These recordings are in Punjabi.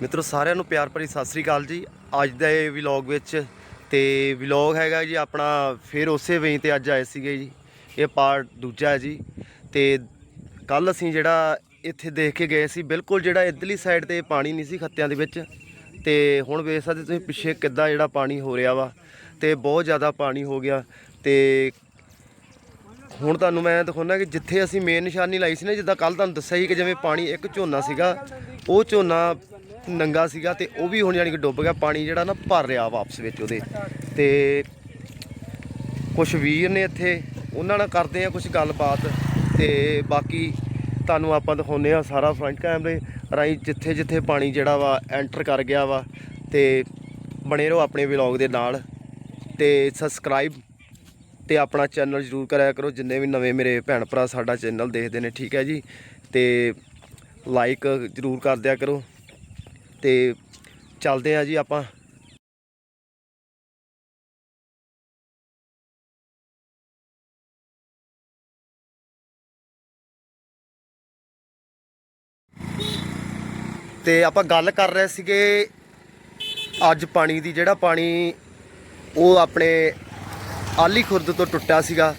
ਮਿੱਤਰੋ ਸਾਰਿਆਂ ਨੂੰ ਪਿਆਰ ਭਰੀ ਸਤਿ ਸ੍ਰੀ ਅਕਾਲ ਜੀ। ਅੱਜ ਦੇ ਵਲੌਗ ਵਿੱਚ ਤੇ ਵਲੌਗ ਹੈਗਾ ਜੀ ਆਪਣਾ ਫਿਰ ਉਸੇ ਵੇਈ ਤੇ ਅੱਜ ਆਏ ਸੀਗੇ ਜੀ। ਇਹ ਪਾਰਟ ਦੂਜਾ ਹੈ ਜੀ। ਤੇ ਕੱਲ ਅਸੀਂ ਜਿਹੜਾ ਇੱਥੇ ਦੇਖ ਕੇ ਗਏ ਸੀ, ਬਿਲਕੁਲ ਜਿਹੜਾ ਇਧਰਲੀ ਸਾਈਡ ਤੇ ਪਾਣੀ ਨਹੀਂ ਸੀ ਖੱਤਿਆਂ ਦੇ ਵਿੱਚ। ਤੇ ਹੁਣ ਵੇਖ ਸਕਦੇ ਤੁਸੀਂ ਪਿੱਛੇ ਕਿੱਦਾਂ ਜਿਹੜਾ ਪਾਣੀ ਹੋ ਰਿਹਾ ਵਾ। ਤੇ ਬਹੁਤ ਜ਼ਿਆਦਾ ਪਾਣੀ ਹੋ ਗਿਆ। ਤੇ ਹੁਣ ਤੁਹਾਨੂੰ ਮੈਂ ਦਿਖਾਉਣਾ ਕਿ ਜਿੱਥੇ ਅਸੀਂ ਮੇਨ ਨਿਸ਼ਾਨੀ ਲਾਈ ਸੀ ਨਾ, ਜਿੱਦਾਂ ਕੱਲ ਤੁਹਾਨੂੰ ਦੱਸਿਆ ਸੀ ਕਿ ਜਿਵੇਂ ਪਾਣੀ ਇੱਕ ਝੋਨਾ ਸੀਗਾ, ਉਹ ਝੋਨਾ ਨੰਗਾ ਸੀਗਾ ਤੇ ਉਹ ਵੀ ਹੁਣ ਯਾਨੀ ਕਿ ਡੁੱਬ ਗਿਆ, ਪਾਣੀ ਜਿਹੜਾ ਨਾ ਭਰ ਰਿਹਾ ਵਾਪਸ ਵਿੱਚ ਉਹਦੇ। ਤੇ ਕੁਝ ਵੀਰ ਨੇ ਇੱਥੇ, ਉਹਨਾਂ ਨਾਲ ਕਰਦੇ ਆ ਕੁਝ ਗੱਲਬਾਤ ਤੇ ਬਾਕੀ ਤੁਹਾਨੂੰ ਆਪਾਂ ਦਿਖਾਉਂਦੇ ਆ ਸਾਰਾ ਫਰੰਟ ਕੈਮਰੇ ਰਾਹੀਂ ਜਿੱਥੇ ਜਿੱਥੇ ਪਾਣੀ ਜਿਹੜਾ ਵਾ ਐਂਟਰ ਕਰ ਗਿਆ ਵਾ ਤੇ ਬਣੇ ਰਹੋ ਆਪਣੇ ਵਲੌਗ ਦੇ ਨਾਲ ਤੇ ਸਬਸਕ੍ਰਾਈਬ ਤੇ ਆਪਣਾ ਚੈਨਲ ਜਰੂਰ ਕਰਿਆ ਕਰੋ, ਜਿੰਨੇ ਵੀ ਨਵੇਂ ਮੇਰੇ ਭੈਣ ਭਰਾ ਸਾਡਾ ਚੈਨਲ ਦੇਖਦੇ ਨੇ, ਠੀਕ ਹੈ ਜੀ? ਤੇ ਲਾਈਕ ਜਰੂਰ ਕਰ ਦਿਆ ਕਰੋ। ਤੇ ਚੱਲਦੇ ਆ ਜੀ ਆਪਾਂ। ਤੇ ਆਪਾਂ ਗੱਲ ਕਰ ਰਹੇ ਸੀਗੇ, ਅੱਜ ਪਾਣੀ ਦੀ, ਜਿਹੜਾ ਪਾਣੀ ਉਹ ਆਪਣੇ ਆਲੀ ਖੁਰਦ ਤੋਂ ਟੁੱਟਾ ਸੀਗਾ,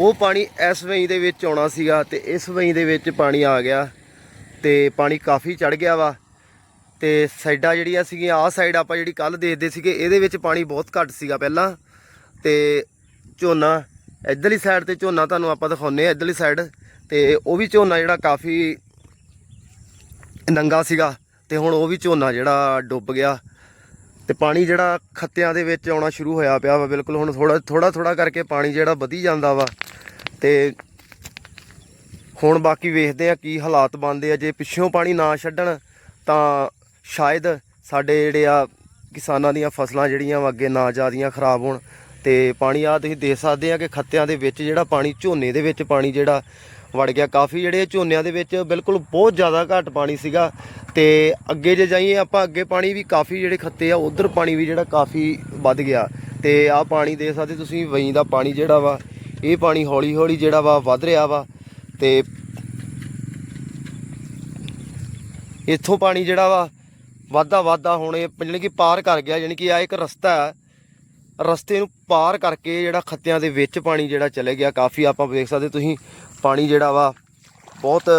ਉਹ ਪਾਣੀ ਇਸ ਵਈ ਦੇ ਵਿੱਚ ਆਉਣਾ ਸੀਗਾ ਤੇ ਇਸ ਵਈ ਦੇ ਵਿੱਚ ਪਾਣੀ ਆ ਗਿਆ ਤੇ ਪਾਣੀ ਕਾਫੀ ਚੜ ਗਿਆ ਵਾ। ਤੇ ਸਾਈਡਾਂ ਜਿਹੜੀਆਂ ਸੀਗੀਆਂ, ਆਹ ਸਾਈਡ ਆਪਾਂ ਜਿਹੜੀ ਕੱਲ ਦੇਖਦੇ ਸੀਗੇ, ਇਹਦੇ ਵਿੱਚ ਪਾਣੀ ਬਹੁਤ ਘੱਟ ਸੀਗਾ ਪਹਿਲਾਂ। ਤੇ ਝੋਨਾ, ਇਧਰਲੀ ਸਾਈਡ ਤੇ ਝੋਨਾ ਤੁਹਾਨੂੰ ਆਪਾਂ ਦਿਖਾਉਨੇ ਆ ਇਧਰਲੀ ਸਾਈਡ ਤੇ ਉਹ ਵੀ ਝੋਨਾ ਜਿਹੜਾ ਕਾਫੀ ਨੰਗਾ ਸੀਗਾ, ਤੇ ਹੁਣ ਉਹ ਵੀ ਝੋਨਾ ਜਿਹੜਾ ਡੁੱਬ ਗਿਆ। ਤੇ ਪਾਣੀ ਜਿਹੜਾ ਖੱਤਿਆਂ ਦੇ ਵਿੱਚ ਆਉਣਾ ਸ਼ੁਰੂ ਹੋਇਆ ਪਿਆ ਵਾ, ਬਿਲਕੁਲ ਹੁਣ ਥੋੜਾ ਥੋੜਾ ਥੋੜਾ ਕਰਕੇ ਪਾਣੀ ਜਿਹੜਾ ਵਧੀ ਜਾਂਦਾ ਵਾ। ਤੇ ਹੁਣ ਬਾਕੀ ਵੇਖਦੇ ਆ ਕੀ ਹਾਲਾਤ ਬਣਦੇ ਆ। ਜੇ ਪਿੱਛੋਂ ਪਾਣੀ ਨਾ ਛੱਡਣ, ਤਾਂ ਸ਼ਾਇਦ ਸਾਡੇ ਜਿਹੜੇ ਆ ਕਿਸਾਨਾਂ ਦੀਆਂ ਫਸਲਾਂ ਜਿਹੜੀਆਂ ਵਾ ਅੱਗੇ ਨਾ ਜਿਆਦੀਆਂ ਖਰਾਬ ਹੋਣ ਤੇ ਪਾਣੀ ਆ ਤੁਸੀਂ ਦੇਖ ਸਕਦੇ ਆ ਕਿ ਖੱਤਿਆਂ ਦੇ ਵਿੱਚ ਜਿਹੜਾ ਪਾਣੀ, ਝੋਨੇ ਦੇ ਵਿੱਚ ਪਾਣੀ ਜਿਹੜਾ ਵੜ ਗਿਆ। ਕਾਫੀ ਜਿਹੜੇ ਝੋਨਿਆਂ ਦੇ ਵਿੱਚ ਬਿਲਕੁਲ ਬਹੁਤ ਜ਼ਿਆਦਾ ਘੱਟ ਪਾਣੀ ਸੀਗਾ ਤੇ ਅੱਗੇ ਜੇ ਜਾਈਏ ਆਪਾਂ ਅੱਗੇ ਪਾਣੀ ਵੀ ਕਾਫੀ ਜਿਹੜੇ ਖੱਤੇ ਆ, ਉਧਰ ਪਾਣੀ ਵੀ ਜਿਹੜਾ ਕਾਫੀ ਵੱਧ ਗਿਆ। ਤੇ ਆਹ ਪਾਣੀ ਦੇ ਸਕਦੇ ਤੁਸੀਂ, ਵਈ ਦਾ ਪਾਣੀ ਜਿਹੜਾ ਵਾ, ਇਹ ਪਾਣੀ ਹੌਲੀ ਹੌਲੀ ਜਿਹੜਾ ਵਾ ਵੱਧ ਰਿਹਾ ਵਾ ਤੇ ਇੱਥੋਂ ਪਾਣੀ ਜਿਹੜਾ ਵਾ ਵਾਧਾ ਵਾਧਾ ਹੁਣ ਇਹ ਜਾਣੀ ਕਿ ਪਾਰ ਕਰ ਗਿਆ, ਜਾਣੀ ਕਿ ਆ ਇੱਕ ਰਸਤਾ ਹੈ। ਰਸਤੇ ਨੂੰ ਪਾਰ ਕਰਕੇ ਜਿਹੜਾ ਖੱਤਿਆਂ ਦੇ ਵਿੱਚ ਪਾਣੀ ਜਿਹੜਾ ਚਲੇ ਗਿਆ, ਕਾਫੀ ਆਪਾਂ ਦੇਖ ਸਕਦੇ ਤੁਸੀਂ ਪਾਣੀ ਜਿਹੜਾ ਵਾ ਬਹੁਤ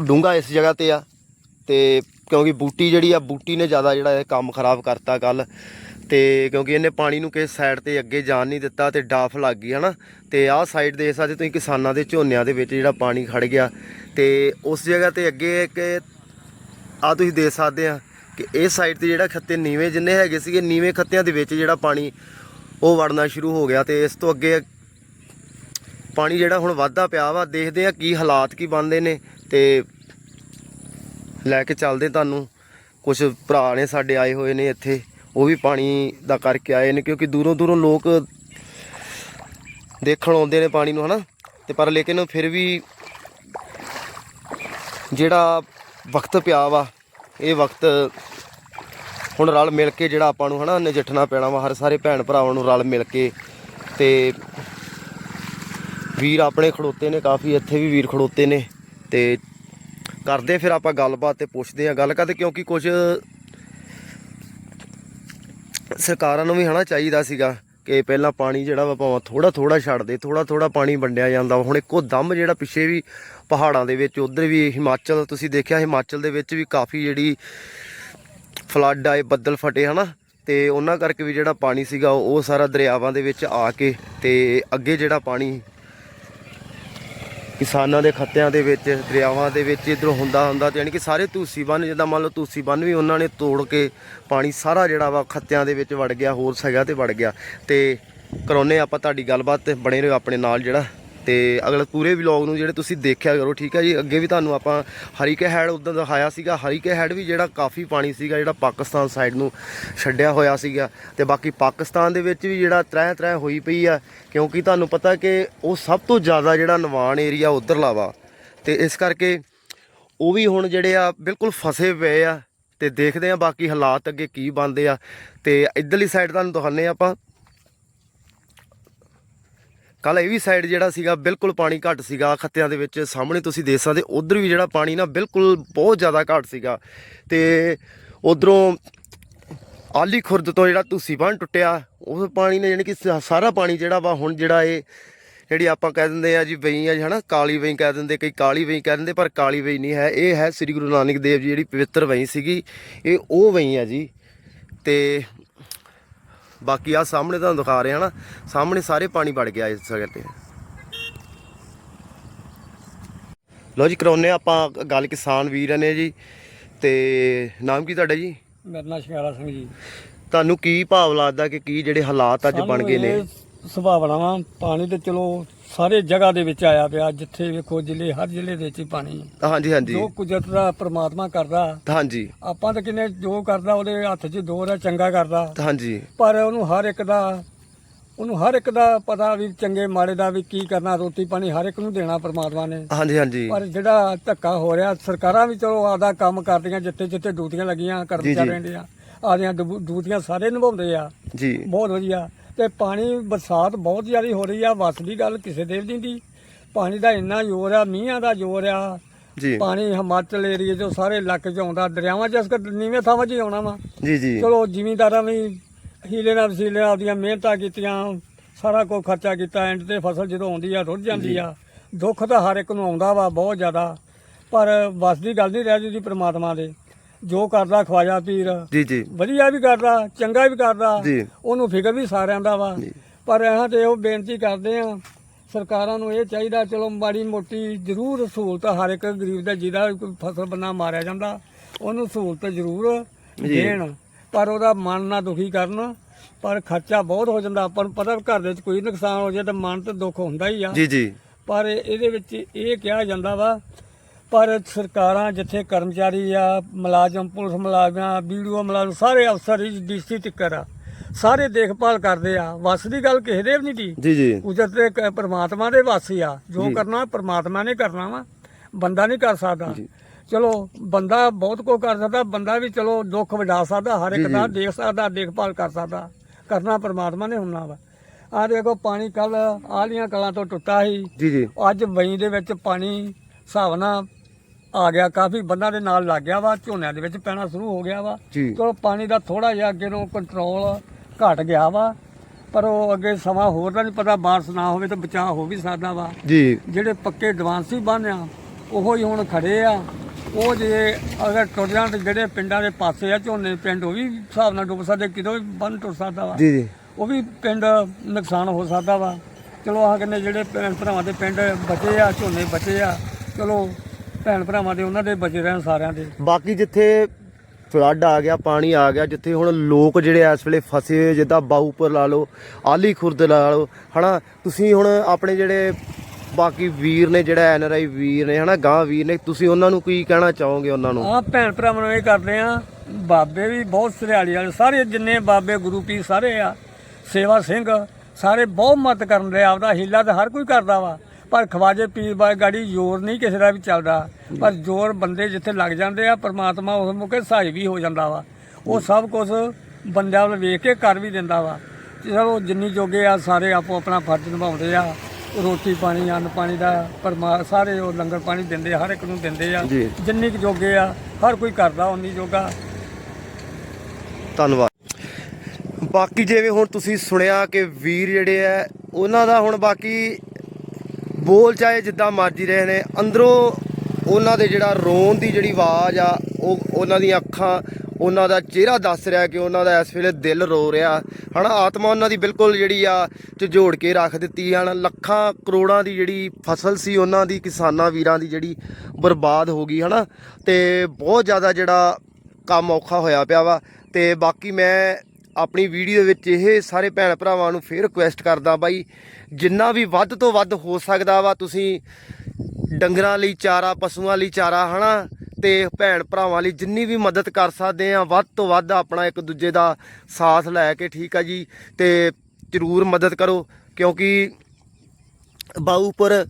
ਡੂੰਘਾ ਇਸ ਜਗ੍ਹਾ ਤੇ ਆ। ਤੇ ਕਿਉਂਕਿ ਬੂਟੀ ਜਿਹੜੀ ਆ, ਬੂਟੀ ਨੇ ਜ਼ਿਆਦਾ ਜਿਹੜਾ ਇਹ ਕੰਮ ਖਰਾਬ ਕਰਤਾ ਕੱਲ ਤੇ ਕਿਉਂਕਿ ਇਹਨੇ ਪਾਣੀ ਨੂੰ ਕਿਸ ਸਾਈਡ ਤੇ ਅੱਗੇ ਜਾਣ ਨਹੀਂ ਦਿੱਤਾ ਤੇ ਡਾਫ ਲੱਗ ਗਈ, ਹਨਾ। ਤੇ ਆਹ ਸਾਈਡ ਦੇਖ ਸਕਦੇ ਤੁਸੀਂ ਕਿਸਾਨਾਂ ਦੇ ਝੋਨਿਆਂ ਦੇ ਵਿੱਚ ਜਿਹੜਾ ਪਾਣੀ ਖੜ ਗਿਆ। ਤੇ ਉਸ ਜਗ੍ਹਾ ਤੇ ਅੱਗੇ ਇੱਕ ਆ ਤੁਸੀਂ ਦੇਖ ਸਕਦੇ ਆ ਕਿ ਇਹ ਸਾਈਡ ਤੇ ਜਿਹੜਾ ਖੱਤੇ ਨੀਵੇਂ ਜਿੰਨੇ ਹੈਗੇ ਸੀਗੇ, ਨੀਵੇਂ ਖੱਤਿਆਂ ਦੇ ਵਿੱਚ ਜਿਹੜਾ ਪਾਣੀ ਉਹ ਵੜਨਾ ਸ਼ੁਰੂ ਹੋ ਗਿਆ ਤੇ ਇਸ ਤੋਂ ਅੱਗੇ ਪਾਣੀ ਜਿਹੜਾ ਹੁਣ ਵੱਧਦਾ ਪਿਆ ਵਾ, ਦੇਖਦੇ ਆ ਕੀ ਹਾਲਾਤ ਕੀ ਬਣਦੇ ਨੇ ਤੇ ਲੈ ਕੇ ਚੱਲਦੇ ਤੁਹਾਨੂੰ। ਕੁਝ ਭਰਾ ਨੇ ਸਾਡੇ ਆਏ ਹੋਏ ਨੇ ਇੱਥੇ, ਉਹ ਵੀ ਪਾਣੀ ਦਾ ਕਰਕੇ ਆਏ ਨੇ ਕਿਉਂਕਿ ਦੂਰੋਂ ਦੂਰੋਂ ਲੋਕ ਦੇਖਣ ਆਉਂਦੇ ਨੇ ਪਾਣੀ ਨੂੰ, ਹਨਾ? ਤੇ ਪਰ ਲੇਕਿਨ ਫਿਰ ਵੀ ਜਿਹੜਾ ਵਕਤ ਪਿਆ ਵਾ। ਇਹ ਵਕਤ ਹੁਣ ਰਲ ਮਿਲ ਕੇ ਜਿਹੜਾ ਆਪਾਂ ਨੂੰ ਹਨਾ ਨਜਿੱਠਣਾ ਪੈਣਾ ਵਾ, ਹਰ ਸਾਰੇ ਭੈਣ ਭਰਾਵਾਂ ਨੂੰ ਰਲ ਮਿਲ ਕੇ। ਤੇ ਵੀਰ ਆਪਣੇ ਖੜੋਤੇ ਨੇ, ਕਾਫੀ ਇੱਥੇ ਵੀ ਵੀਰ ਖੜੋਤੇ ਨੇ। ਤੇ ਕਰਦੇ ਫਿਰ ਆਪਾਂ ਗੱਲਬਾਤ ਤੇ ਪੁੱਛਦੇ ਆ ਗੱਲ ਕਰਦੇ, ਕਿਉਂਕਿ ਕੁਝ ਸਰਕਾਰਾਂ ਨੂੰ ਵੀ ਹਨਾ ਚਾਹੀਦਾ ਸੀਗਾ ਕਿ ਪਹਿਲਾਂ ਪਾਣੀ ਜਿਹੜਾ ਵਾ ਭਾਵੇਂ ਥੋੜਾ ਥੋੜਾ ਛੱਡਦੇ ਥੋੜਾ ਥੋੜਾ ਪਾਣੀ ਵੰਡਿਆ ਜਾਂਦਾ ਵਾ। ਹੁਣ ਇੱਕੋ ਦਮ ਜਿਹੜਾ ਪਿੱਛੇ ਵੀ ਪਹਾੜਾਂ ਦੇ ਵਿੱਚ, ਉਧਰ ਵੀ ਹਿਮਾਚਲ, ਤੁਸੀਂ ਦੇਖਿਆ ਹਿਮਾਚਲ ਦੇ ਵਿੱਚ ਵੀ ਕਾਫੀ ਜਿਹੜੀ ਫਲੱਡ ਆਏ ਬੱਦਲ ਫਟੇ, ਹਨਾ? ਤੇ ਉਹਨਾਂ ਕਰਕੇ ਵੀ ਜਿਹੜਾ ਪਾਣੀ ਸੀਗਾ, ਉਹ ਸਾਰਾ ਦਰਿਆਵਾਂ ਦੇ ਵਿੱਚ ਆ ਕੇ ਤੇ ਅੱਗੇ ਜਿਹੜਾ ਪਾਣੀ ਕਿਸਾਨਾਂ ਦੇ ਖੱਤਿਆਂ ਦੇ ਵਿੱਚ, ਦਰਿਆਵਾਂ ਦੇ ਵਿੱਚ ਇਧਰੋਂ ਹੁੰਦਾ ਹੁੰਦਾ ਤੇ ਯਾਨੀ ਕਿ ਸਾਰੇ ਧੂਸੀ ਬੰਨ, ਜਿੱਦਾਂ ਮੰਨ ਲਓ ਧੂਸੀ ਬੰਨ ਵੀ ਉਹਨਾਂ ਨੇ ਤੋੜ ਕੇ ਪਾਣੀ ਸਾਰਾ ਜਿਹੜਾ ਵਾ ਖੱਤਿਆਂ ਦੇ ਵਿੱਚ ਵੜ ਗਿਆ, ਹੋਰ ਸਗਾ ਤੇ ਵੜ ਗਿਆ। ਤੇ ਕਰਾਉਨੇ ਆਪਾਂ ਤੁਹਾਡੀ ਗੱਲਬਾਤ ਤੇ ਬਣੇ ਰਹੋ ਆਪਣੇ ਨਾਲ ਜਿਹੜਾ। ਤੇ ਅਗਲੇ ਪੂਰੇ ਵਲੌਗ ਨੂੰ ਜਿਹੜੇ ਤੁਸੀਂ ਦੇਖਿਆ ਕਰੋ, ਠੀਕ ਹੈ ਜੀ? ਅੱਗੇ ਵੀ ਤੁਹਾਨੂੰ ਆਪਾਂ ਹਰੀਕੇ ਹੈਡ ਉਦੋਂ ਦਿਖਾਇਆ ਸੀਗਾ। ਹਰੀਕੇ ਹੈਡ ਵੀ ਜਿਹੜਾ ਕਾਫੀ ਪਾਣੀ ਸੀਗਾ, ਜਿਹੜਾ ਪਾਕਿਸਤਾਨ ਸਾਈਡ ਨੂੰ ਛੱਡਿਆ ਹੋਇਆ ਸੀਗਾ। ਤੇ ਬਾਕੀ ਪਾਕਿਸਤਾਨ ਦੇ ਵਿੱਚ ਵੀ ਜਿਹੜਾ ਤਰ੍ਹਾਂ ਤਰ੍ਹਾਂ ਹੋਈ ਪਈ ਆ, ਕਿਉਂਕਿ ਤੁਹਾਨੂੰ ਪਤਾ ਕਿ ਉਹ ਸਭ ਤੋਂ ਜ਼ਿਆਦਾ ਜਿਹੜਾ ਨਿਵਾਣ ਏਰੀਆ ਉਧਰਲਾ ਵਾ। ਤੇ ਇਸ ਕਰਕੇ ਉਹ ਵੀ ਹੁਣ ਜਿਹੜੇ ਆ ਬਿਲਕੁਲ ਫਸੇ ਪਏ ਆ। ਤੇ ਦੇਖਦੇ ਆ ਬਾਕੀ ਹਾਲਾਤ ਅੱਗੇ ਕੀ ਬਣਦੇ ਆ। ਤੇ ਇਧਰਲੀ ਸਾਈਡ ਤੁਹਾਨੂੰ ਦਿਖਾਉਂਦੇ ਆ ਆਪਾਂ। ਕੱਲ ਇਹ ਵੀ ਸਾਈਡ ਜਿਹੜਾ ਸੀਗਾ ਬਿਲਕੁਲ ਪਾਣੀ ਘੱਟ ਸੀਗਾ, ਖੱਤਿਆਂ ਦੇ ਵਿੱਚ ਸਾਹਮਣੇ ਤੁਸੀਂ ਦੇਖ ਸਕਦੇ ਉਧਰ ਵੀ ਜਿਹੜਾ ਪਾਣੀ ਨਾ ਬਿਲਕੁਲ ਬਹੁਤ ਜ਼ਿਆਦਾ ਘੱਟ ਸੀਗਾ। ਤੇ ਉਧਰੋਂ ਆਲੀ ਖੁਰਦ ਤੋਂ ਜਿਹੜਾ ਤੁਸੀਂ ਬੰਨ ਟੁੱਟਿਆ ਉਸ ਪਾਣੀ ਨੇ ਯਾਨੀ ਕਿ ਸਾਰਾ ਪਾਣੀ ਜਿਹੜਾ ਵਾ ਹੁਣ ਜਿਹੜਾ ਇਹ ਜਿਹੜੀ ਆਪਾਂ ਕਹਿ ਦਿੰਦੇ ਆ ਜੀ ਵਈ ਆ ਜੀ, ਹਨਾ, ਕਾਲੀ ਵਈ ਕਹਿ ਦਿੰਦੇ, ਕਈ ਕਾਲੀ ਵਈ ਕਹਿ ਦਿੰਦੇ, ਪਰ ਕਾਲੀ ਵਈ ਨਹੀਂ ਹੈ। ਇਹ ਹੈ ਸ੍ਰੀ ਗੁਰੂ ਨਾਨਕ ਦੇਵ ਜੀ ਜਿਹੜੀ ਪਵਿੱਤਰ ਵਈ ਸੀਗੀ, ਇਹ ਉਹ ਵਈ ਆ ਜੀ। ਤੇ ਬਾਕੀ ਆ ਸਾਹਮਣੇ ਤੁਹਾਨੂੰ ਦਿਖਾ ਰਿਹਾ ਨਾ ਸਾਹਮਣੇ ਸਾਰੇ ਪਾਣੀ ਵੜ ਗਿਆ ਇਸ ਜਗ੍ਹਾ ਤੇ। ਲੋ ਜੀ ਕਰਾਉਨੇ ਆਪਾਂ ਗੱਲ ਕਿਸਾਨ ਵੀਰ ਨੇ ਜੀ ਤੇ ਨਾਮ ਕੀ ਤੁਹਾਡਾ ਜੀ? ਮੇਰਾ ਨਾਂ ਸ਼ਿਕਾਰਾ ਸਿੰਘ ਜੀ। ਤੁਹਾਨੂੰ ਕੀ ਭਾਵ ਲੱਗਦਾ ਕਿ ਕੀ ਜਿਹੜੇ ਹਾਲਾਤ ਅੱਜ ਬਣ ਗਏ ਨੇ? ਸੁਭਾਵਨਾ ਵਾ ਪਾਣੀ ਤੇ ਚਲੋ ਸਾਰੇ ਜਗ੍ਹਾ ਦੇ ਵਿੱਚ ਆਇਆ ਪਿਆ ਜਿੱਥੇ ਵੇਖੋ ਜ਼ਿਲ੍ਹੇ ਹਰ ਜ਼ਿਲ੍ਹੇ ਦੇ ਵਿੱਚ ਹੀ ਪਾਣੀ ਹੈ। ਹਾਂਜੀ ਹਾਂਜੀ। ਜੋ ਕੁਦਰਤ ਦਾ ਪ੍ਰਮਾਤਮਾ ਕਰਦਾ ਹਾਂਜੀ। ਆਪਾਂ ਤਾਂ ਕਿਨੇ ਜੋ ਕਰਦਾ ਉਹਦੇ ਹੱਥ 'ਚ ਦੋਰ ਹੈ ਚੰਗਾ ਕਰਦਾ। ਹਾਂਜੀ। ਪਰ ਉਹਨੂੰ ਹਰ ਇੱਕ ਦਾ ਉਹਨੂੰ ਹਰ ਇੱਕ ਦਾ ਪਤਾ ਵੀ ਚੰਗੇ ਮਾੜੇ ਦਾ ਵੀ ਕੀ ਕਰਨਾ ਰੋਟੀ ਪਾਣੀ ਹਰ ਇੱਕ ਨੂੰ ਦੇਣਾ ਪ੍ਰਮਾਤਮਾ ਨੇ। ਹਾਂਜੀ ਹਾਂਜੀ। ਪਰ ਜਿਹੜਾ ਧੱਕਾ ਹੋ ਰਿਹਾ ਸਰਕਾਰਾਂ ਵੀ ਚਲੋ ਆਦਾ ਕੰਮ ਕਰਦੀਆਂ ਜਿੱਥੇ ਜਿੱਥੇ ਡਿਊਟੀਆਂ ਲੱਗੀਆਂ ਕਰਮਚਾਰੀਆਂ ਦੀਆਂ ਆਦੀਆਂ ਡਿਊਟੀਆਂ ਸਾਰੇ ਨਿਭਾਉਂਦੇ ਆ। ਜੀ। ਬਹੁਤ ਵਧੀਆ। ਤੇ ਪਾਣੀ ਬਰਸਾਤ ਬਹੁਤ ਜ਼ਿਆਦਾ ਹੋ ਰਹੀ ਆ ਵਸ ਦੀ ਗੱਲ ਕਿਸੇ ਦੇ ਨਹੀਂ ਦੀ। ਪਾਣੀ ਦਾ ਇੰਨਾ ਜ਼ੋਰ ਆ ਮੀਂਹਾਂ ਦਾ ਜ਼ੋਰ ਆ। ਜੀ। ਪਾਣੀ ਹਿਮਾਚਲ ਏਰੀਏ ਚੋਂ ਸਾਰੇ ਇਲਾਕੇ 'ਚ ਆਉਂਦਾ ਦਰਿਆਵਾਂ 'ਚ ਇਸ ਕਰ ਨੀਵੇਂ ਥਾਵਾਂ 'ਚ ਹੀ ਆਉਣਾ ਵਾ। ਜੀ ਜੀ। ਚਲੋ ਜ਼ਿਮੀਂਦਾਰਾਂ ਵੀ ਹੀਲੇ ਨਾਲ ਵਸੀਲੇ ਆਪਦੀਆਂ ਮਿਹਨਤਾਂ ਕੀਤੀਆਂ ਸਾਰਾ ਕੁਝ ਖਰਚਾ ਕੀਤਾ ਐਂਡ ਤੇ ਫਸਲ ਜਦੋਂ ਆਉਂਦੀ ਆ ਰੁੱਝ ਜਾਂਦੀ ਆ। ਦੁੱਖ ਤਾਂ ਹਰ ਇੱਕ ਨੂੰ ਆਉਂਦਾ ਵਾ ਬਹੁਤ ਜ਼ਿਆਦਾ ਪਰ ਵਸ ਦੀ ਗੱਲ ਨਹੀਂ ਰਹਿ ਜਾਂਦੀ ਪ੍ਰਮਾਤਮਾ ਦੇ। ਜੋ ਕਰਦਾ ਖਵਾਜਾ ਪੀਰ। ਜੀ ਜੀ। ਵਧੀਆ ਵੀ ਕਰਦਾ ਚੰਗਾ ਵੀ ਕਰਦਾ। ਜੀ। ਉਹਨੂੰ ਫਿਕਰ ਵੀ ਸਾਰਿਆਂ ਦਾ ਵਾ। ਜੀ। ਪਰ ਇਹਨਾਂ ਤੇ ਉਹ ਬੇਨਤੀ ਕਰਦੇ ਆ ਸਰਕਾਰਾਂ ਨੂੰ ਇਹ ਚਾਹੀਦਾ ਚਲੋ ਮਾੜੀ ਮੋਟੀ ਜ਼ਰੂਰ ਸਹੂਲਤ ਹਰ ਇੱਕ ਗਰੀਬ ਦਾ ਜਿਹਦਾ ਕੋਈ ਫਸਲ ਬੰਨਾ ਮਾਰਿਆ ਜਾਂਦਾ ਉਹਨੂੰ ਸਹੂਲਤ ਜ਼ਰੂਰ ਜੀ। ਦੇਣ। ਪਰ ਉਹਦਾ ਮਨ ਨਾ ਦੁਖੀ ਕਰਨ ਪਰ ਖਰਚਾ ਬਹੁਤ ਹੋ ਜਾਂਦਾ। ਆਪਾਂ ਨੂੰ ਪਤਾ ਵੀ ਘਰ ਦੇ ਵਿੱਚ ਕੋਈ ਨੁਕਸਾਨ ਹੋ ਜਾਏ ਤਾਂ ਮਨ ਤੇ ਦੁੱਖ ਹੁੰਦਾ ਹੀ ਆ। ਜੀ ਜੀ। ਪਰ ਇਹਦੇ ਵਿੱਚ ਇਹ ਕਿਹਾ ਜਾਂਦਾ ਵਾ ਪਰ ਸਰਕਾਰਾਂ ਜਿੱਥੇ ਕਰਮਚਾਰੀ ਆ ਮੁਲਾਜ਼ਮ ਪੁਲਿਸ ਮੁਲਾਜ਼ਮਾਂ ਵੀਡੀਓ ਮੁਲਾਜ਼ਮ ਸਾਰੇ ਅਫਸਰ ਡੀਸੀ ਤੱਕਰ ਆ। ਸਾਰੇ ਦੇਖਭਾਲ ਕਰਦੇ ਆ। ਵਸ ਦੀ ਗੱਲ ਕਿਸੇ ਦੇ ਵੀ ਨਹੀਂ ਦੀ ਜੀ ਜੀ। ਕੁਦਰਤ ਦੇ ਕ- ਪ੍ਰਮਾਤਮਾ ਦੇ ਵਸ ਹੀ ਆ। ਜੋ ਕਰਨਾ ਪ੍ਰਮਾਤਮਾ ਨੇ ਕਰਨਾ ਵਾ। ਬੰਦਾ ਨਹੀਂ ਕਰ ਸਕਦਾ। ਚਲੋ ਬੰਦਾ ਬਹੁਤ ਕੁਝ ਕਰ ਸਕਦਾ। ਬੰਦਾ ਵੀ ਚਲੋ ਦੁੱਖ ਵਡਾ ਸਕਦਾ। ਹਰ ਇੱਕ ਦਾ ਦੇਖ ਸਕਦਾ ਦੇਖਭਾਲ ਕਰ ਸਕਦਾ। ਕਰਨਾ ਪ੍ਰਮਾਤਮਾ ਨੇ ਹੁੰਨਾ ਵਾ। ਆ ਦੇਖੋ ਪਾਣੀ ਕੱਲ ਆਲੀਆਂ ਕਲਾਂ ਤੋਂ ਟੁੱਟਾ ਸੀ। ਜੀ ਜੀ। ਅੱਜ ਵਈ ਦੇ ਵਿੱਚ ਪਾਣੀ ਹਿਸਾਬ ਨਾਲ ਆ ਗਿਆ ਕਾਫੀ ਬੰਨਾਂ ਦੇ ਨਾਲ ਲੱਗ ਗਿਆ ਵਾ ਝੋਨਿਆਂ ਦੇ ਵਿੱਚ ਪੈਣਾ ਸ਼ੁਰੂ ਹੋ ਗਿਆ ਵਾ। ਜੀ। ਚਲੋ ਪਾਣੀ ਦਾ ਥੋੜਾ ਜਿਹਾ ਅੱਗੇ ਨੂੰ ਕੰਟਰੋਲ ਘਟ ਗਿਆ ਵਾ ਪਰ ਉਹ ਅੱਗੇ ਸਮਾਂ ਹੋਰ ਦਾ ਨਹੀਂ ਪਤਾ ਬਾਰਿਸ਼ ਨਾ ਹੋਵੇ ਤਾਂ ਬਚਾਅ ਹੋ ਵੀ ਸਕਦਾ ਵਾ। ਜੀ। ਜਿਹੜੇ ਪੱਕੇ ਬੰਨ੍ਹ ਆ ਉਹੋ ਹੀ ਹੁਣ ਖੜੇ ਆ। ਉਹ ਜੇ ਅਗਰ ਟੁੱਟ ਜਾਣ ਤੇ ਜਿਹੜੇ ਪਿੰਡਾਂ ਦੇ ਪਾਸੇ ਆ ਝੋਨੇ ਦੇ ਪਿੰਡ ਉਹ ਵੀ ਹਿਸਾਬ ਨਾਲ ਡੁੱਬ ਸਕਦੇ ਕਿਦੋਂ ਵੀ ਬੰਨ ਟੁੱਟ ਸਕਦਾ ਵਾ। ਜੀ ਜੀ। ਉਹ ਵੀ ਪਿੰਡ ਨੁਕਸਾਨ ਹੋ ਸਕਦਾ ਵਾ। ਚਲੋ ਆਹ ਕਹਿੰਦੇ ਜਿਹੜੇ ਭੈਣ ਭਰਾਵਾਂ ਦੇ ਪਿੰਡ ਬਚੇ ਆ ਝੋਨੇ ਬਚੇ ਆ ਚਲੋ ਭੈਣ ਭਰਾਵਾਂ ਦੇ ਉਹਨਾਂ ਦੇ ਬਚੇ ਰਹਿਣ ਸਾਰਿਆਂ ਦੇ। ਬਾਕੀ ਜਿੱਥੇ ਫਲੱਡ ਆ ਗਿਆ ਪਾਣੀ ਆ ਗਿਆ ਜਿੱਥੇ ਹੁਣ ਲੋਕ ਜਿਹੜੇ ਇਸ ਵੇਲੇ ਫਸੇ ਹੋਏ ਜਿੱਦਾਂ ਬਾਊਪੁਰ ਲਾ ਲਓ ਆਲੀ ਖੁਰਦ ਲਾ ਲਓ ਹਨਾ? ਤੁਸੀਂ ਹੁਣ ਆਪਣੇ ਜਿਹੜੇ ਬਾਕੀ ਵੀਰ ਨੇ ਜਿਹੜਾ ਐਨ ਆਰ ਆਈ ਵੀਰ ਨੇ ਹਨਾ ਗਾਂ ਵੀਰ ਨੇ ਤੁਸੀਂ ਉਹਨਾਂ ਨੂੰ ਕੀ ਕਹਿਣਾ ਚਾਹੋਗੇ ਉਹਨਾਂ ਨੂੰ? ਆ ਭੈਣ ਭਰਾਵਾਂ ਨੂੰ ਇਹ ਕਰਦੇ ਆ ਬਾਬੇ ਵੀ ਬਹੁਤ ਸਰਿਆਲੀ ਵਾਲੇ ਸਾਰੇ ਜਿੰਨੇ ਬਾਬੇ ਗੁਰੂ ਪੀਰ ਸਾਰੇ ਆ ਸੇਵਾ ਸਿੰਘ ਸਾਰੇ ਬਹੁਤ ਮਦਦ ਕਰਨ ਦੇ ਆਪਦਾ ਹੀਲਾ ਤਾਂ ਹਰ ਕੋਈ ਕਰਦਾ ਵਾ। ਪਰ ਖਵਾਜੇ ਪੀਰ ਬਾਈ ਗਾੜੀ ਜ਼ੋਰ ਨਹੀਂ ਕਿਸੇ ਦਾ ਵੀ ਚੱਲਦਾ। ਪਰ ਜ਼ੋਰ ਬੰਦੇ ਜਿੱਥੇ ਲੱਗ ਜਾਂਦੇ ਆ ਪ੍ਰਮਾਤਮਾ ਉਸ ਮੌਕੇ ਸਹਾਈ ਵੀ ਹੋ ਜਾਂਦਾ ਵਾ। ਉਹ ਸਭ ਕੁਝ ਬੰਦਿਆਂ ਵੱਲ ਵੇਖ ਕੇ ਕਰ ਵੀ ਦਿੰਦਾ ਵਾ। ਚਲੋ ਜਿੰਨੀ ਜੋਗੇ ਆ ਸਾਰੇ ਆਪੋ ਆਪਣਾ ਫਰਜ਼ ਨਿਭਾਉਂਦੇ ਆ। ਰੋਟੀ ਪਾਣੀ ਅੰਨ ਪਾਣੀ ਦਾ ਪਰਮਾ ਸਾਰੇ ਉਹ ਲੰਗਰ ਪਾਣੀ ਦਿੰਦੇ ਹਰ ਇੱਕ ਨੂੰ ਦਿੰਦੇ ਆ। ਜੀ। ਜਿੰਨੀ ਕੁ ਜੋਗੇ ਆ ਹਰ ਕੋਈ ਕਰਦਾ ਉਨੀ ਜੋਗਾ। ਧੰਨਵਾਦ। ਬਾਕੀ ਜਿਵੇਂ ਹੁਣ ਤੁਸੀਂ ਸੁਣਿਆ ਕਿ ਵੀਰ ਜਿਹੜੇ ਆ ਉਹਨਾਂ ਦਾ ਹੁਣ ਬਾਕੀ ਬੋਲ ਚਾਹੇ ਜਿੱਦਾਂ ਮਰਜ਼ੀ ਰਹੇ ਨੇ, ਅੰਦਰੋਂ ਉਹਨਾਂ ਦੇ ਜਿਹੜਾ ਰੋਣ ਦੀ ਜਿਹੜੀ ਆਵਾਜ਼ ਆ, ਉਹ ਉਹਨਾਂ ਦੀਆਂ ਅੱਖਾਂ, ਉਹਨਾਂ ਦਾ ਚਿਹਰਾ ਦੱਸ ਰਿਹਾ ਕਿ ਉਹਨਾਂ ਦਾ ਇਸ ਵੇਲੇ ਦਿਲ ਰੋ ਰਿਹਾ। ਹਨਾ, ਆਤਮਾ ਉਹਨਾਂ ਦੀ ਬਿਲਕੁਲ ਜਿਹੜੀ ਆ ਝੋੜ ਕੇ ਰੱਖ ਦਿੱਤੀ ਹਨ, ਲੱਖਾਂ ਕਰੋੜਾਂ ਦੀ ਜਿਹੜੀ ਫਸਲ ਸੀ, ਉਹਨਾਂ ਦੀ, ਕਿਸਾਨਾਂ ਵੀਰਾਂ ਦੀ ਜਿਹੜੀ ਬਰਬਾਦ ਹੋ ਗਈ, ਹਨਾ। ਤੇ ਬਹੁਤ ਜ਼ਿਆਦਾ ਜਿਹੜਾ ਕੰਮ ਔਖਾ ਹੋਇਆ ਪਿਆ ਵਾ। ਤੇ ਬਾਕੀ ਮੈਂ ਆਪਣੀ ਵੀਡੀਓ ਵਿੱਚ ਇਹ ਸਾਰੇ ਭੈਣ ਭਰਾਵਾਂ ਨੂੰ ਫੇਰ ਰਿਕੁਐਸਟ ਕਰਦਾ ਬਾਈ, ਜਿੰਨਾ ਵੀ ਵੱਧ ਤੋਂ ਵੱਧ ਹੋ ਸਕਦਾ ਵਾ, ਤੁਸੀਂ ਡੰਗਰਾਂ ਲਈ ਚਾਰਾ, ਪਸ਼ੂਆਂ ਲਈ ਚਾਰਾ, ਹਨਾ? ਤੇ ਭੈਣ ਭਰਾਵਾਂ ਲਈ ਜਿੰਨੀ ਵੀ ਮਦਦ ਕਰ ਸਕਦੇ ਆ, ਵੱਧ ਤੋਂ ਵੱਧ ਆਪਣਾ ਇੱਕ ਦੂਜੇ ਦਾ ਸਾਥ ਲੈ ਕੇ ਠੀਕ ਆ ਜੀ, ਤੇ ਜ਼ਰੂਰ ਮਦਦ ਕਰੋ, ਕਿਉਂਕਿ ਬਾਊਪੁਰ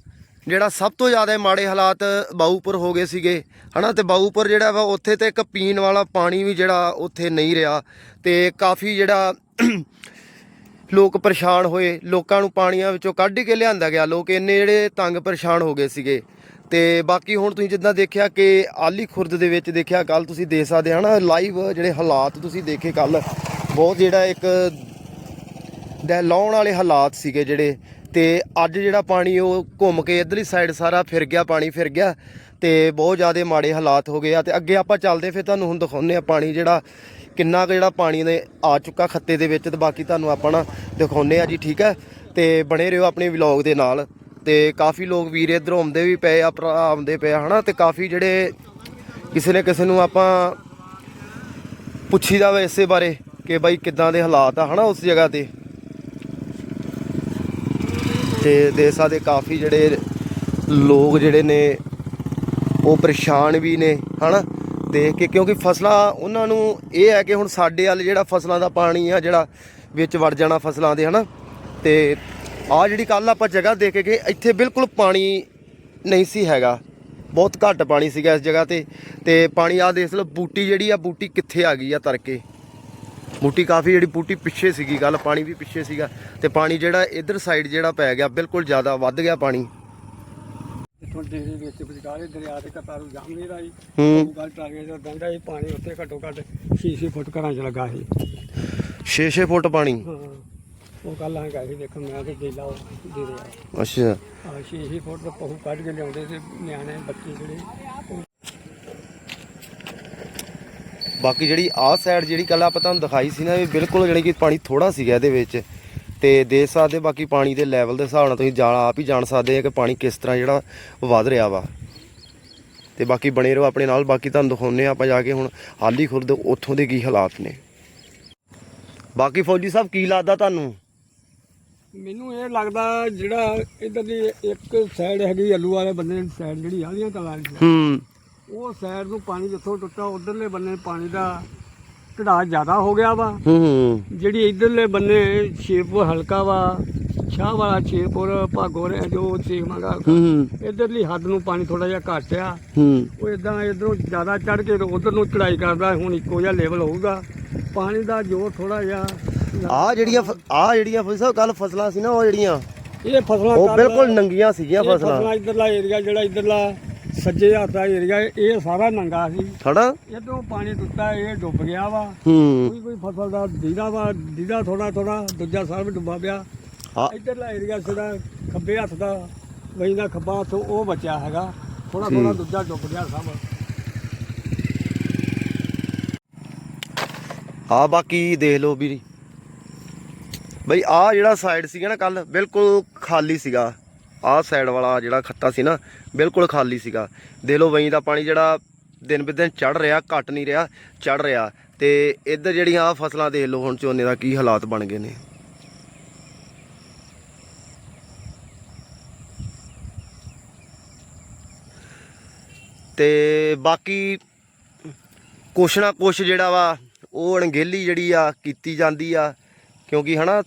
ਜਿਹੜਾ ਸਭ ਤੋਂ ਜ਼ਿਆਦਾ ਮਾੜੇ ਹਾਲਾਤ ਬਾਊਪੁਰ ਹੋ ਗਏ ਸੀਗੇ, ਹਨਾ? ਤੇ ਬਾਊਪੁਰ ਜਿਹੜਾ ਵਾ, ਉੱਥੇ ਤੇ ਇੱਕ ਪੀਣ ਵਾਲਾ ਪਾਣੀ ਵੀ ਜਿਹੜਾ ਉੱਥੇ ਨਹੀਂ ਰਿਹਾ ਤੇ ਕਾਫੀ ਜਿਹੜਾ ਲੋਕ ਪਰੇਸ਼ਾਨ ਹੋਏ। ਲੋਕਾਂ ਨੂੰ ਪਾਣੀਆਂ ਵਿੱਚੋਂ ਕੱਢ ਕੇ ਲਿਆਂਦਾ ਗਿਆ। ਲੋਕ ਇੰਨੇ ਜਿਹੜੇ ਤੰਗ ਪਰੇਸ਼ਾਨ ਹੋ ਗਏ ਸੀਗੇ। ਤੇ ਬਾਕੀ ਹੁਣ ਤੁਸੀਂ ਜਿੱਦਾਂ ਦੇਖਿਆ ਕਿ ਆਲੀ ਖੁਰਦ ਦੇ ਵਿੱਚ ਦੇਖਿਆ ਕੱਲ ਤੁਸੀਂ ਦੇਖ ਸਕਦੇ ਹੋ ਨਾ ਲਾਈਵ ਜਿਹੜੇ ਹਾਲਾਤ ਤੁਸੀਂ ਦੇਖੇ ਕੱਲ ਬਹੁਤ ਜਿਹੜਾ ਇੱਕ ਦਹਿਲਾਉਣ ਵਾਲੇ ਹਾਲਾਤ ਸੀਗੇ ਜਿਹੜੇ। ਤੇ ਅੱਜ ਜਿਹੜਾ ਪਾਣੀ ਉਹ ਘੁੰਮ ਕੇ ਇਧਰਲੀ ਸਾਈਡ ਸਾਰਾ ਫਿਰ ਗਿਆ, ਪਾਣੀ ਫਿਰ ਗਿਆ ਤੇ ਬਹੁਤ ਜ਼ਿਆਦਾ ਮਾੜੇ ਹਾਲਾਤ ਹੋ ਗਏ ਆ ਤੇ ਅੱਗੇ ਆਪਾਂ ਚੱਲਦੇ ਫਿਰ ਤੁਹਾਨੂੰ ਹੁਣ ਦਿਖਾਉਂਦੇ ਆ ਪਾਣੀ ਜਿਹੜਾ, ਕਿੰਨਾ ਕੁ ਜਿਹੜਾ ਪਾਣੀ ਨੇ ਆ ਚੁੱਕਾ ਖੱਤੇ ਦੇ ਵਿੱਚ ਤੇ ਬਾਕੀ ਤੁਹਾਨੂੰ ਆਪਾਂ ਨਾ ਦਿਖਾਉਂਦੇ ਆ ਜੀ, ਠੀਕ ਹੈ? ਤੇ ਬਣੇ ਰਹੋ ਆਪਣੇ ਵਲੌਗ ਦੇ ਨਾਲ ਤੇ ਕਾਫੀ ਲੋਕ ਵੀਰ ਇੱਧਰੋਂ ਆਉਂਦੇ ਵੀ ਪਏ ਆ, ਭਰਾ ਆਉਂਦੇ ਪਏ ਆ, ਹਨਾ? ਤੇ ਕਾਫੀ ਜਿਹੜੇ ਕਿਸੇ ਨੇ ਕਿਸੇ ਨੂੰ ਆਪਾਂ ਪੁੱਛੀਦਾ ਵਾ ਇਸੇ ਬਾਰੇ ਕਿ ਬਾਈ ਕਿੱਦਾਂ ਦੇ ਹਾਲਾਤ ਆ, ਹਨਾ, ਉਸ ਜਗ੍ਹਾ ਤੇ। ਤੇ ਦੇਸਾਂ ਦੇ ਕਾਫੀ ਜਿਹੜੇ ਲੋਕ ਜਿਹੜੇ ਨੇ, ਉਹ ਪਰੇਸ਼ਾਨ ਵੀ ਨੇ, ਹਨਾ? ਦੇਖ ਕੇ ਕਿਉਂਕਿ ਫਸਲਾਂ ਉਹਨਾਂ ਨੂੰ ਇਹ ਹੈ ਕਿ ਹੁਣ ਸਾਡੇ ਵੱਲ ਜਿਹੜਾ ਫਸਲਾਂ ਦਾ ਪਾਣੀ ਆ, ਜਿਹੜਾ ਵਿੱਚ ਵੜ ਜਾਣਾ ਫਸਲਾਂ ਦੇ, ਹਨਾ? ਤੇ ਆ ਜਿਹੜੀ ਕੱਲ ਆਪਾਂ ਜਗ੍ਹਾ ਦੇਖ ਕੇ ਗਏ, ਇੱਥੇ ਬਿਲਕੁਲ ਪਾਣੀ ਨਹੀਂ ਸੀ ਹੈਗਾ। ਬਹੁਤ ਘੱਟ ਪਾਣੀ ਸੀਗਾ ਇਸ ਜਗ੍ਹਾ ਤੇ। ਤੇ ਪਾਣੀ ਆ ਦੇਖ ਲਓ, ਬੂਟੀ ਜਿਹੜੀ ਆ, ਬੂਟੀ ਕਿੱਥੇ ਆ ਗਈ ਆ ਤਰਕੇ ਬੂਟੀ ਕਾਫੀ ਜਿਹੜੀ ਬੂਟੀ ਪਿੱਛੇ ਸੀਗੀ ਗੱਲ ਪਾਣੀ ਵੀ ਪਿੱਛੇ ਸੀਗਾ ਤੇ ਪਾਣੀ ਜਿਹੜਾ ਇਧਰ ਸਾਈਡ ਜਿਹੜਾ ਪੈ ਗਿਆ ਬਿਲਕੁਲ ਜ਼ਿਆਦਾ ਵੱਧ ਗਿਆ ਪਾਣੀ। ਇੱਥੋਂ ਡੇਰੇ ਵਿੱਚ ਵਿਚਾਰੇ ਦਰਿਆ ਦੇ ਕਤਾਰੂ ਜਾਂਦੇ ਦਾ ਜੀ। ਹੂੰ। ਉਹ ਗੱਲ ਟਾਗੇ ਦਾ ਦੰਦਾ ਸੀ ਪਾਣੀ ਉੱਤੇ ਘੱਟੋ ਘੱਟ 6-6 ਫੁੱਟ ਘਰਾਂ 'ਚ ਲੱਗਾ ਸੀ। 6-6 ਫੁੱਟ ਪਾਣੀ? ਉਹ ਕੱਲ ਆਂ ਗਏ ਸੀ ਦੇਖਣ ਮੈਂ ਤੇ ਗੇਲਾ ਦੇ ਰਿਹਾ ਅੱਛਾ। ਆ 6-6 ਫੁੱਟ ਪਹੂ ਕੱਢ ਕੇ ਲਿਆਉਂਦੇ ਤੇ ਨਿਆਣੇ ਬੱਚੇ ਜਿਹੜੇ ਬਾਕੀ ਜਿਹੜੀ ਆਹ ਸਾਈਡ ਜਿਹੜੀ ਕੱਲ ਆਪਾਂ ਤੁਹਾਨੂੰ ਦਿਖਾਈ ਸੀ ਨਾ ਇਹ ਬਿਲਕੁਲ ਜਿਹੜੀ ਕਿ ਪਾਣੀ ਥੋੜਾ ਸੀਗਾ ਇਹਦੇ ਵਿੱਚ। ਤੇ ਦੇਖ ਸਕਦੇ ਬਾਕੀ ਪਾਣੀ ਦੇ ਲੈਵਲ ਦੇ ਹਿਸਾਬ ਨਾਲ ਤੁਸੀਂ ਜਾਣ ਆਪ ਹੀ ਜਾਣ ਸਕਦੇ ਆ ਕਿ ਪਾਣੀ ਕਿਸ ਤਰ੍ਹਾਂ ਜਿਹੜਾ ਵੱਧ ਰਿਹਾ ਵਾ। ਤੇ ਬਾਕੀ ਬਣੇ ਰਹੋ ਆਪਣੇ ਨਾਲ ਬਾਕੀ ਤੁਹਾਨੂੰ ਦਿਖਾਉਂਦੇ ਆ ਆਪਾਂ ਜਾ ਕੇ ਹੁਣ ਹਾਲੀ ਖੁਰਦ ਉੱਥੋਂ ਦੇ ਕੀ ਹਾਲਾਤ ਨੇ। ਬਾਕੀ ਫੌਜੀ ਸਾਹਿਬ ਕੀ ਲੱਗਦਾ ਤੁਹਾਨੂੰ? ਮੈਨੂੰ ਇਹ ਲੱਗਦਾ ਜਿਹੜਾ ਇਧਰ ਦੀ ਇੱਕ ਸਾਈਡ ਹੈਗੀ ਅੱਲੂ ਵਾਲੇ ਬੰਨੇ ਸਾਈਡ ਜਿਹੜੀ ਆਲੀਆਂ ਕਲਾਂ ਦੀ ਹੂੰ। ਉਹ ਸਾਈਡ ਨੂੰ ਪਾਣੀ ਜਿੱਥੋਂ ਟੁੱਟਾ ਉਧਰਲੇ ਬੰਨੇ ਪਾਣੀ ਦਾ ਚੜਾਅ ਜ਼ਿਆਦਾ ਹੋ ਗਿਆ ਵਾ। ਹੂੰ ਹੂੰ। ਜਿਹੜੀ ਇਧਰਲੇ ਬੰਨੇ ਸ਼ੇਪੁਰ ਹਲਕਾ ਵਾ ਸ਼ਾਹ ਵਾਲਾ ਸ਼ੇਪੁਰ ਭਾਗੋਰ ਜੋ ਸੀਮਾਗਾ ਹੂੰ ਇਧਰਲੀ ਹੱਦ ਨੂੰ ਪਾਣੀ ਥੋੜਾ ਜਿਹਾ ਘੱਟ ਆ। ਹੂੰ। ਉਹ ਇਦਾਂ ਇਧਰੋਂ ਜ਼ਿਆਦਾ ਚੜ ਕੇ ਉਧਰ ਨੂੰ ਚੜਾਈ ਕਰਦਾ ਹੁਣ ਇੱਕੋ ਜਿਹਾ ਲੈਵਲ ਹੋਊਗਾ। ਪਾਣੀ ਦਾ ਜੋ ਥੋੜਾ ਜਿਹਾ ਆ ਜਿਹੜੀਆਂ ਆ ਜਿਹੜੀਆਂ ਸਾਹਿਬ ਕੱਲ ਫਸਲਾਂ ਸੀ ਨਾ ਉਹ ਜਿਹੜੀਆਂ ਇਹ ਫਸਲਾਂ ਉਹ ਬਿਲਕੁਲ ਨੰਗੀਆਂ ਸੀਗੀਆਂ ਫਸਲਾਂ। ਫਸਲਾਂ ਇਧਰਲਾ ਏਰੀਆ ਜਿਹੜਾ ਇਧਰਲਾ ਸੱਜੇ ਹੱਥ ਦਾ ਏਰੀਆ ਇਹ ਸਾਰਾ ਨੰਗਾ ਸੀ। ਹਨਾ ਇਧਰੋਂ ਪਾਣੀ ਟੁੱਟਾ ਇਹ ਡੁੱਬ ਗਿਆ ਵਾ। ਹੂੰ। ਕੋਈ ਕੋਈ ਫਸਲ ਦਾ ਦੀਦਾ ਵਾ ਦੀਦਾ ਥੋੜਾ ਥੋੜਾ ਦੂਜਾ ਵੀ ਡੁੱਬਾ ਪਿਆ। ਹਾਂ। ਇਧਰਲਾ ਏਰੀਆ ਸਿਰਾ ਖੱਬੇ ਹੱਥ ਦਾ ਵਹੀਂ ਦਾ ਖੱਬਾ ਹੱਥ ਉਹ ਬਚਿਆ ਹੈਗਾ। ਥੋੜਾ ਥੋੜਾ। ਦੂਜਾ ਡੁੱਬ ਗਿਆ ਸਭ। ਆ ਬਾਕੀ ਦੇਖ ਲਓ ਵੀਰ। ਬਈ ਆ ਜਿਹੜਾ ਸਾਈਡ ਸੀਗਾ ਨਾ ਕੱਲ ਬਿਲਕੁਲ ਖਾਲੀ ਸੀਗਾ। ਆਹ ਸਾਈਡ ਵਾਲਾ ਜਿਹੜਾ ਖੱਤਾ ਸੀ ਨਾ, ਬਿਲਕੁਲ ਖਾਲੀ ਸੀਗਾ। ਦੇਖ ਲਓ ਵਈ ਦਾ ਪਾਣੀ ਜਿਹੜਾ ਦਿਨ ਬ ਦਿਨ ਚੜ ਰਿਹਾ, ਘਟ ਨਹੀਂ ਰਿਹਾ ਚੜ ਰਿਹਾ। ਤੇ ਇੱਧਰ ਜਿਹੜੀਆਂ ਆ ਫਸਲਾਂ ਦੇਖ ਲਓ ਹੁਣ ਝੋਨੇ ਦਾ ਕੀ ਹਾਲਾਤ ਬਣ ਗਏ ਨੇ। ਤੇ ਬਾਕੀ ਕੁਛ ਨਾ ਕੁਛ ਜਿਹੜਾ ਵਾ, ਉਹ ਅਣਗਹਿਲੀ ਜਿਹੜੀ ਆ, ਕੀਤੀ ਜਾਂਦੀ ਆ। ਕਿਉਂਕਿ ਹਨਾ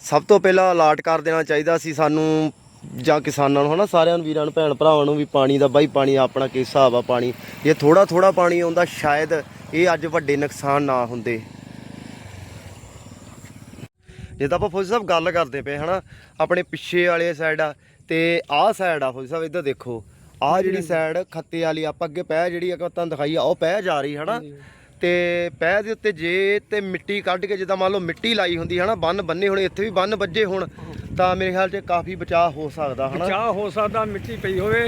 ਸਭ ਤੋਂ ਪਹਿਲਾਂ ਅਲਾਟ ਕਰ ਦੇਣਾ ਚਾਹੀਦਾ ਸੀ ਸਾਨੂੰ ਜਾਂ ਕਿਸਾਨਾਂ ਨੂੰ ਹਨਾ? ਸਾਰਿਆਂ ਨੂੰ ਵੀਰਾਂ ਨੂੰ ਭੈਣ ਭਰਾਵਾਂ ਨੂੰ ਵੀ ਪਾਣੀ ਦਾ ਬਾਈ ਪਾਣੀ ਆਪਣਾ ਕਿਸ ਹਿਸਾਬ ਆ ਪਾਣੀ। ਜੇ ਥੋੜਾ ਥੋੜਾ ਪਾਣੀ ਆਉਂਦਾ ਸ਼ਾਇਦ ਇਹ ਅੱਜ ਵੱਡੇ ਨੁਕਸਾਨ ਨਾ ਹੁੰਦੇ। ਜੇ ਤਾਂ ਆਪਾਂ ਫੌਜੀ ਸਾਹਿਬ ਗੱਲ ਕਰਦੇ ਪਏ ਹਨਾ? ਆਪਣੇ ਪਿੱਛੇ ਵਾਲੇ ਸਾਈਡ ਆ ਤੇ ਆਹ ਸਾਈਡ ਆ ਫੌਜੀ ਸਾਹਿਬ ਇੱਧਰ ਦੇਖੋ। ਆਹ ਜਿਹੜੀ ਸਾਈਡ ਖੱਤੇ ਵਾਲੀ ਆਪਾਂ ਅੱਗੇ ਪੈ ਜਿਹੜੀ ਆਪਾਂ ਤੁਹਾਨੂੰ ਦਿਖਾਈ ਆ ਉਹ ਪੈ ਜਾ ਰਹੀ ਹਨਾ? ਤੇ ਪੈ ਦੇ ਉੱਤੇ ਜੇ ਤੇ ਮਿੱਟੀ ਕੱਢ ਕੇ ਜਿੱਦਾਂ ਮੰਨ ਲਓ ਮਿੱਟੀ ਲਾਈ ਹੁੰਦੀ ਹਨਾ ਬੰਨ ਬੰਨੇ ਹੋਣੇ ਇੱਥੇ ਵੀ ਬੰਨ ਵੱਜੇ ਹੁਣ ਤਾਂ ਮੇਰੇ ਖਿਆਲ 'ਚ ਕਾਫੀ ਬਚਾਅ ਹੋ ਸਕਦਾ ਹਨਾ? ਚਾਹ ਹੋ ਸਕਦਾ ਮਿੱਟੀ ਪਈ ਹੋਵੇ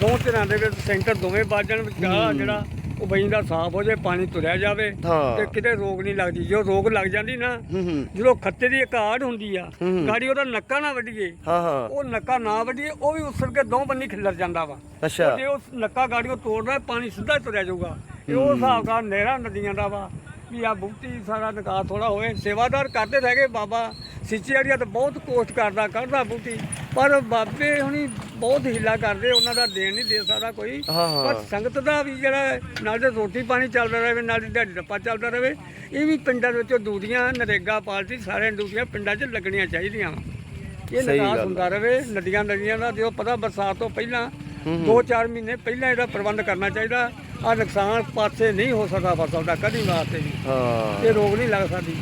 ਦੋ ਧਿਰਾਂ ਦੇ ਵਿੱਚ ਸੈਂਟਰ ਦੋਵੇਂ ਬਾਜਣ ਵਿਚਾਰ ਜਿਹੜਾ ਉਹ ਬਈ ਦਾ ਸਾਫ਼ ਹੋ ਜਾਏ ਪਾਣੀ ਤੁਰਿਆ ਜਾਵੇ ਹਾਂ। ਤੇ ਕਿਤੇ ਰੋਗ ਨਹੀਂ ਲੱਗਦੀ। ਜੋ ਰੋਗ ਲੱਗ ਜਾਂਦੀ ਨਾ ਹੂੰ ਹੂੰ। ਜਦੋਂ ਖੱਤੇ ਦੀ ਇੱਕ ਆੜ ਹੁੰਦੀ ਆ ਹੂੰ। ਗਾੜੀ ਉਹਦਾ ਨੱਕਾ ਨਾ ਵੱਢੀਏ ਹਾਂ ਹਾਂ। ਉਹ ਨੱਕਾ ਨਾ ਵੱਢੀਏ ਉਹ ਵੀ ਉਸਰ ਕੇ ਦੋ ਬੰਨੀ ਖਿੱਲਰ ਜਾਂਦਾ ਵਾ। ਅੱਛਾ। ਜੇ ਉਹ ਨੱਕਾ ਗਾੜੀਓ ਤੋੜਦਾ ਪਾਣੀ ਸਿੱਧਾ ਹੀ ਤੁਰਿਆ ਜਾਊਗਾ। ਇਹ ਉਹ ਹਿਸਾਬ ਦਾ ਨਹਿਰਾਂ ਨਦੀਆਂ ਦਾ ਵਾ ਵੀ ਆ ਬੁਕਤੀ ਸਾਰਾ ਨਿਕਾਸ ਥੋੜਾ ਹੋਵੇ ਸੇਵਾਦਾਰ ਕਰਦੇ ਰਹਿ ਗਏ ਬਾਬਾ ਸਿੱਚੀ ਏਰੀਆ ਤਾਂ ਬਹੁਤ ਕੋਸ਼ਟ ਕਰਦਾ ਕਰਦਾ ਬੁਕਤੀ ਪਰ ਬਾਬੇ ਹੁਣੀ ਬਹੁਤ ਹੀਲਾ ਕਰਦੇ ਉਹਨਾਂ ਦਾ ਦੇਣ ਨਹੀਂ ਦੇ ਸਕਦਾ ਕੋਈ। ਪਰ ਸੰਗਤ ਦਾ ਵੀ ਜਿਹੜਾ ਨਾਲ ਤੇ ਰੋਟੀ ਪਾਣੀ ਚੱਲਦਾ ਰਹੇ ਨਾਲ ਦਿਹਾੜੀ ਡੱਪਾ ਚੱਲਦਾ ਰਹੇ ਇਹ ਵੀ ਪਿੰਡਾਂ ਵਿੱਚੋਂ ਦੂਰੀਆਂ ਨਰੇਗਾ ਪਾਲਟੀ ਸਾਰਿਆਂ ਦੂਰੀਆਂ ਪਿੰਡਾਂ 'ਚ ਲੱਗਣੀਆਂ ਚਾਹੀਦੀਆਂ ਇਹ ਨਿਕਾਸ ਹੁੰਦਾ ਰਵੇ ਨਦੀਆਂ ਨਦੀਆਂ ਦਾ ਜੋ ਪਤਾ ਬਰਸਾਤ ਤੋਂ ਪਹਿਲਾਂ ਦੋ ਚਾਰ ਮਹੀਨੇ ਪਹਿਲਾਂ ਇਹਦਾ ਪ੍ਰਬੰਧ ਕਰਨਾ ਚਾਹੀਦਾ। ਆ ਨੁਕਸਾਨ ਪਾਸੇ ਨਹੀਂ ਹੋ ਸਕਦਾ ਫਸਲ ਦਾ ਕਦੀ ਵਾਸਤੇ ਵੀ ਹਾਂ। ਇਹ ਰੋਗ ਨਹੀਂ ਲੱਗ ਸਕਦੀ।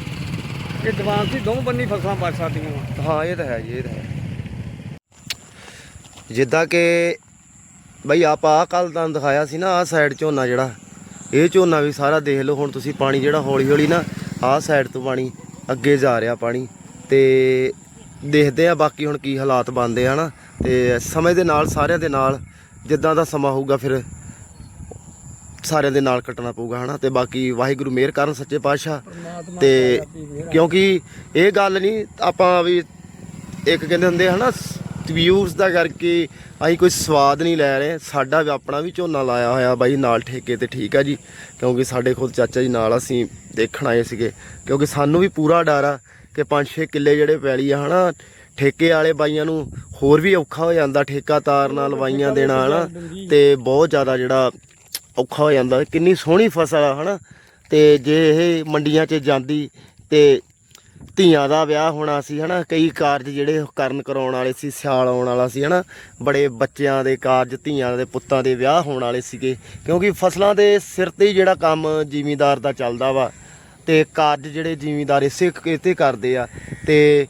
ਇਹ ਦੀਵਾਨ ਸੀ ਦੋਵੇਂ ਬੰਨੀ ਫਸਲਾਂ ਬਚ ਸਕਦੀਆਂ। ਵਾ ਹਾਂ ਇਹ ਤਾਂ ਹੈ ਜੀ ਇਹ ਤਾਂ ਹੈ। ਜਿੱਦਾਂ ਕਿ ਬਈ ਆਪਾਂ ਕੱਲ ਤੁਹਾਨੂੰ ਦਿਖਾਇਆ ਸੀ ਨਾ ਆਹ ਸਾਈਡ ਝੋਨਾ ਜਿਹੜਾ ਇਹ ਝੋਨਾ ਵੀ ਸਾਰਾ ਦੇਖ ਲਓ ਹੁਣ ਤੁਸੀਂ ਪਾਣੀ ਜਿਹੜਾ ਹੌਲੀ ਹੌਲੀ ਨਾ ਆਹ ਸਾਈਡ ਤੋਂ ਪਾਣੀ ਅੱਗੇ ਜਾ ਰਿਹਾ ਪਾਣੀ ਤੇ ਦੇਖਦੇ ਆ ਬਾਕੀ ਹੁਣ ਕੀ ਹਾਲਾਤ ਬਣਦੇ ਆ ਹਨਾ। ਤੇ ਸਮੇਂ ਦੇ ਨਾਲ ਸਾਰਿਆਂ ਦੇ ਨਾਲ ਜਿੱਦਾਂ ਦਾ ਸਮਾਂ ਹੋਊਗਾ ਫਿਰ ਸਾਰਿਆਂ ਦੇ ਨਾਲ ਕੱਟਣਾ ਪਊਗਾ ਹਨਾ? ਤੇ ਬਾਕੀ ਵਾਹਿਗੁਰੂ ਮਿਹਰ ਕਰਨ ਸੱਚੇ ਪਾਤਸ਼ਾਹ। ਤੇ। ਕਿਉਂਕਿ ਇਹ ਗੱਲ ਨਹੀਂ ਆਪਾਂ ਵੀ ਇੱਕ ਕਹਿੰਦੇ ਹੁੰਦੇ ਹਨਾ? ਵਿਊਜ਼ ਦਾ ਕਰਕੇ ਅਸੀਂ ਕੋਈ ਸਵਾਦ ਨਹੀਂ ਲੈ ਰਹੇ। ਸਾਡਾ ਵੀ ਆਪਣਾ ਵੀ ਝੋਨਾ ਲਾਇਆ ਹੋਇਆ ਬਾਈ ਨਾਲ ਠੇਕੇ ਤੇ ਠੀਕ ਆ ਜੀ? ਕਿਉਂਕਿ ਸਾਡੇ ਖੁਦ ਚਾਚਾ ਜੀ ਨਾਲ ਅਸੀਂ ਦੇਖਣ ਆਏ ਸੀਗੇ। ਕਿਉਂਕਿ ਸਾਨੂੰ ਵੀ ਪੂਰਾ ਡਰ ਆ ਕਿ 5-6 ਕਿੱਲੇ ਜਿਹੜੇ ਪੈਲੀ ਆ ਹਨਾ? ਠੇਕੇ ਵਾਲੇ ਬਾਈਆਂ ਨੂੰ ਹੋਰ ਵੀ ਔਖਾ ਹੋ ਜਾਂਦਾ ਠੇਕਾ ਤਾਰ ਨਾਲ ਲਵਾਈਆਂ ਦੇਣਾ ਹਨਾ? ਤੇ ਬਹੁਤ ਜ਼ਿਆਦਾ ਜਿਹੜਾ ਔਖਾ ਹੋ ਜਾਂਦਾ, ਕਿੰਨੀ ਸੋਹਣੀ ਫਸਲ ਆ, ਹਨਾ? ਤੇ ਜੇ ਇਹ ਮੰਡੀਆਂ 'ਚ ਜਾਂਦੀ ਤੇ ਧੀਆਂ ਦਾ ਵਿਆਹ ਹੋਣਾ ਸੀ, ਹਨਾ? ਕਈ ਕਾਰਜ ਜਿਹੜੇ ਕਰਨ ਕਰਾਉਣ ਵਾਲੇ ਸੀ, ਸਿਆਲ ਆਉਣ ਵਾਲਾ ਸੀ, ਹਨਾ? ਬੜੇ ਬੱਚਿਆਂ ਦੇ ਕਾਰਜ, ਧੀਆਂ ਦੇ ਪੁੱਤਾਂ ਦੇ ਵਿਆਹ ਹੋਣ ਵਾਲੇ ਸੀਗੇ, ਕਿਉਂਕਿ ਫਸਲਾਂ ਦੇ ਸਿਰ ਤੇ ਹੀ ਜਿਹੜਾ ਕੰਮ ਜ਼ਿਮੀਂਦਾਰ ਦਾ ਚੱਲਦਾ ਵਾ ਤੇ ਕਾਰਜ ਜਿਹੜੇ ਜ਼ਿਮੀਂਦਾਰ ਇਸੇ ਕਿਤੇ ਕਰਦੇ ਆ। ਤੇ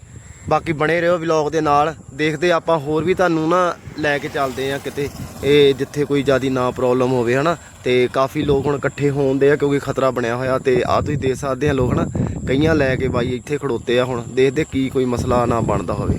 ਬਾਕੀ ਬਣੇ ਰਹੋ ਵਲੌਗ ਦੇ ਨਾਲ, ਦੇਖਦੇ ਆਪਾਂ ਹੋਰ ਵੀ ਤੁਹਾਨੂੰ ਨਾ ਲੈ ਕੇ ਚੱਲਦੇ ਆ ਕਿਤੇ, ਇਹ ਜਿੱਥੇ ਕੋਈ ਜਿਆਦੀ ਨਾ ਪ੍ਰੋਬਲਮ ਹੋਵੇ, ਹਨਾ? ਤੇ ਕਾਫੀ ਲੋਕ ਹੁਣ ਇਕੱਠੇ ਹੋਣ ਦੇ ਆ ਕਿਉਂਕਿ ਖਤਰਾ ਬਣਿਆ ਹੋਇਆ ਤੇ ਆ ਤੁਸੀਂ ਦੇਖ ਸਕਦੇ ਆ ਲੋਕ ਨਾ ਕਈਆਂ ਲੈ ਕੇ ਬਾਈ ਇੱਥੇ ਖੜੋਤੇ ਆ ਹੁਣ, ਦੇਖਦੇ ਕੀ ਕੋਈ ਮਸਲਾ ਨਾ ਬਣਦਾ ਹੋਵੇ।